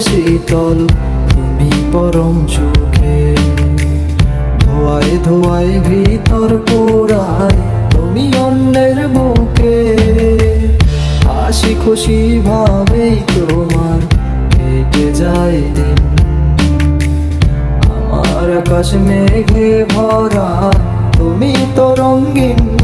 শীতল, তুমি পরম সুখে। ধোয়ায় ধোয়ায় ভিতর পোড়ায় তুমি অন্যের বুকে। হাসি খুশি ভাবেই তোমার কেটে যায় দিন। আমার আকাশ মেঘে ভরা, তুমি তো রঙিন।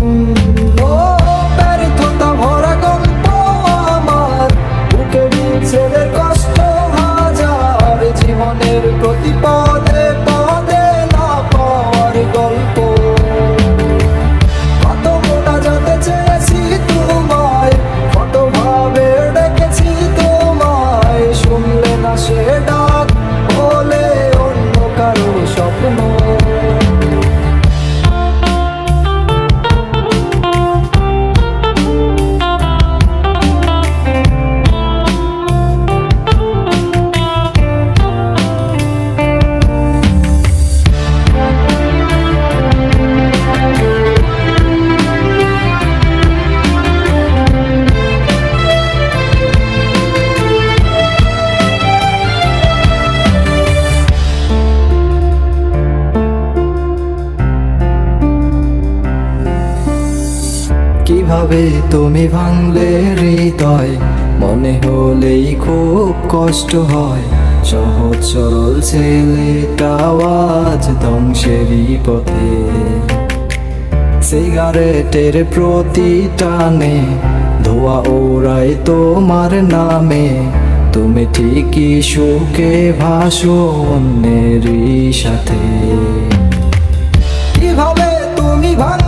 কীভাবে তুমি ভাঙলে হৃদয়? মনে হলেই খুব কষ্ট হয়। সহজ সরল ছেলেটাও আজ ধ্বংসেরই পথে। সিগারেটের প্রতি টানে ধোয়া ওড়ায় তোমার নামে। তুমি ঠিকই সুখে ভাসো অন্যেরই সাথে। কীভাবে তুমি ভাঙলে